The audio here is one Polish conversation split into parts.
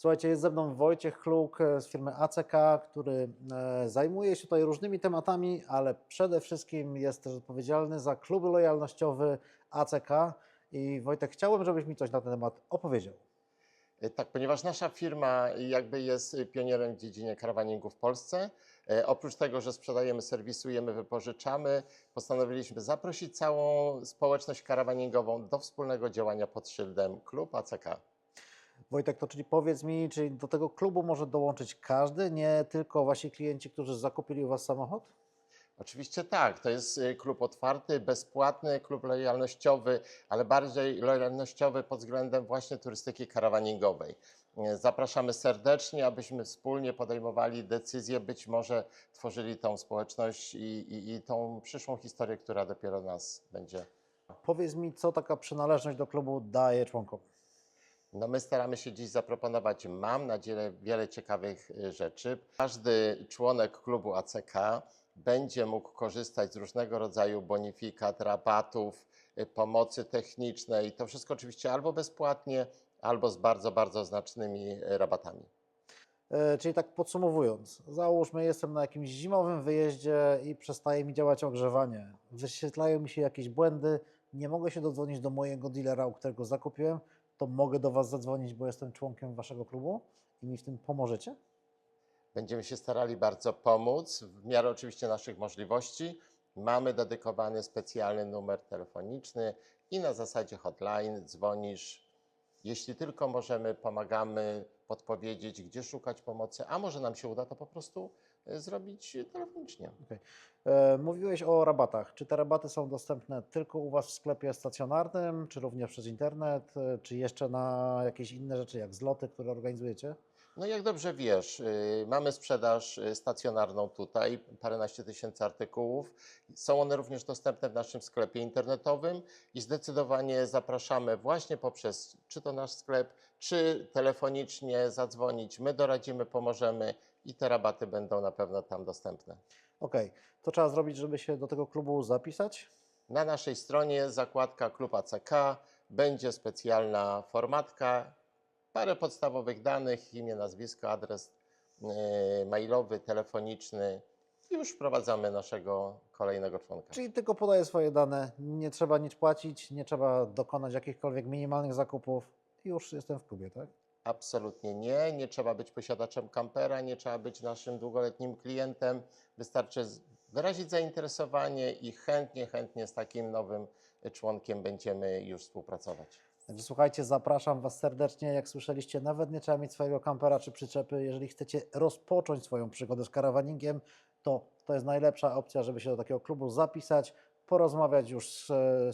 Słuchajcie, jest ze mną Wojciech Kluk e, z firmy ACK, który e, zajmuje się tutaj różnymi tematami, ale przede wszystkim jest też odpowiedzialny za kluby lojalnościowy ACK. I Wojtek, chciałbym, żebyś mi coś na ten temat opowiedział. E, Tak, ponieważ nasza firma jakby jest pionierem w dziedzinie karawaningu w Polsce, oprócz tego, że sprzedajemy, serwisujemy, wypożyczamy, postanowiliśmy zaprosić całą społeczność karawaningową do wspólnego działania pod szyldem Klub ACK. Wojtek, to czyli powiedz mi, czy do tego klubu może dołączyć każdy, nie tylko wasi klienci, którzy zakupili u was samochód? Oczywiście tak, to jest y, klub otwarty, bezpłatny, klub lojalnościowy, ale bardziej lojalnościowy pod względem właśnie turystyki karawaningowej. Y, Zapraszamy serdecznie, abyśmy wspólnie podejmowali decyzje, być może tworzyli tą społeczność i, i, i tą przyszłą historię, która dopiero nas będzie. Powiedz mi, co taka przynależność do klubu daje członkom? No my staramy się dziś zaproponować, mam nadzieję, wiele ciekawych y, rzeczy. Każdy członek klubu ACK będzie mógł korzystać z różnego rodzaju bonifikat, rabatów, y, pomocy technicznej. To wszystko oczywiście albo bezpłatnie, albo z bardzo, bardzo znacznymi y, rabatami. E, Czyli tak podsumowując, załóżmy, jestem na jakimś zimowym wyjeździe i przestaje mi działać ogrzewanie. Wyświetlają mi się jakieś błędy, nie mogę się dodzwonić do mojego dealera, u którego zakupiłem, to mogę do Was zadzwonić, bo jestem członkiem Waszego klubu i mi w tym pomożecie? Będziemy się starali bardzo pomóc, w miarę oczywiście naszych możliwości. Mamy dedykowany specjalny numer telefoniczny i na zasadzie hotline dzwonisz. Jeśli tylko możemy, pomagamy podpowiedzieć, gdzie szukać pomocy, a może nam się uda to po prostu zrobić telefonicznie. E, Mówiłeś o rabatach. Czy te rabaty są dostępne tylko u Was w sklepie stacjonarnym, czy również przez internet, e, czy jeszcze na jakieś inne rzeczy, jak zloty, które organizujecie? No jak dobrze wiesz, y, mamy sprzedaż y, stacjonarną tutaj, paręnaście tysięcy artykułów. Są one również dostępne w naszym sklepie internetowym i zdecydowanie zapraszamy właśnie poprzez czy to nasz sklep, czy telefonicznie zadzwonić. My doradzimy, pomożemy i te rabaty będą na pewno tam dostępne. Okej, co trzeba zrobić, żeby się do tego klubu zapisać? Na naszej stronie zakładka Klub ACK będzie specjalna formatka, parę podstawowych danych, imię, nazwisko, adres yy, mailowy, telefoniczny i już wprowadzamy naszego kolejnego członka. Czyli tylko podaję swoje dane, nie trzeba nic płacić, nie trzeba dokonać jakichkolwiek minimalnych zakupów. Już jestem w klubie, tak? Absolutnie nie, nie trzeba być posiadaczem kampera, nie trzeba być naszym długoletnim klientem. Wystarczy wyrazić zainteresowanie i chętnie, chętnie z takim nowym członkiem będziemy już współpracować. Słuchajcie, zapraszam Was serdecznie. Jak słyszeliście, nawet nie trzeba mieć swojego kampera czy przyczepy. Jeżeli chcecie rozpocząć swoją przygodę z karawaningiem, to to jest najlepsza opcja, żeby się do takiego klubu zapisać, porozmawiać już z,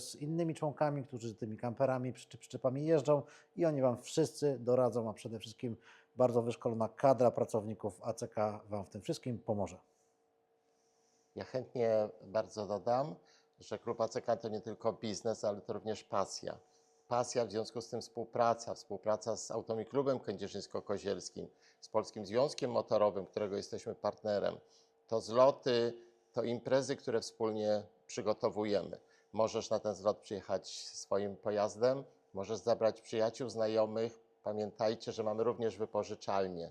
z innymi członkami, którzy tymi kamperami czy przyczepami jeżdżą i oni Wam wszyscy doradzą, a przede wszystkim bardzo wyszkolona kadra pracowników ACK Wam w tym wszystkim pomoże. Ja chętnie bardzo dodam, że klub ACK to nie tylko biznes, ale to również pasja. Pasja, w związku z tym współpraca, współpraca z Automi Klubem Kędzierzyńsko-Kozielskim, z Polskim Związkiem Motorowym, którego jesteśmy partnerem. To zloty, to imprezy, które wspólnie przygotowujemy. Możesz na ten zlot przyjechać swoim pojazdem, możesz zabrać przyjaciół, znajomych. Pamiętajcie, że mamy również wypożyczalnie.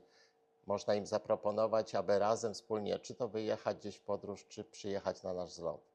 Można im zaproponować, aby razem wspólnie czy to wyjechać gdzieś w podróż, czy przyjechać na nasz zlot.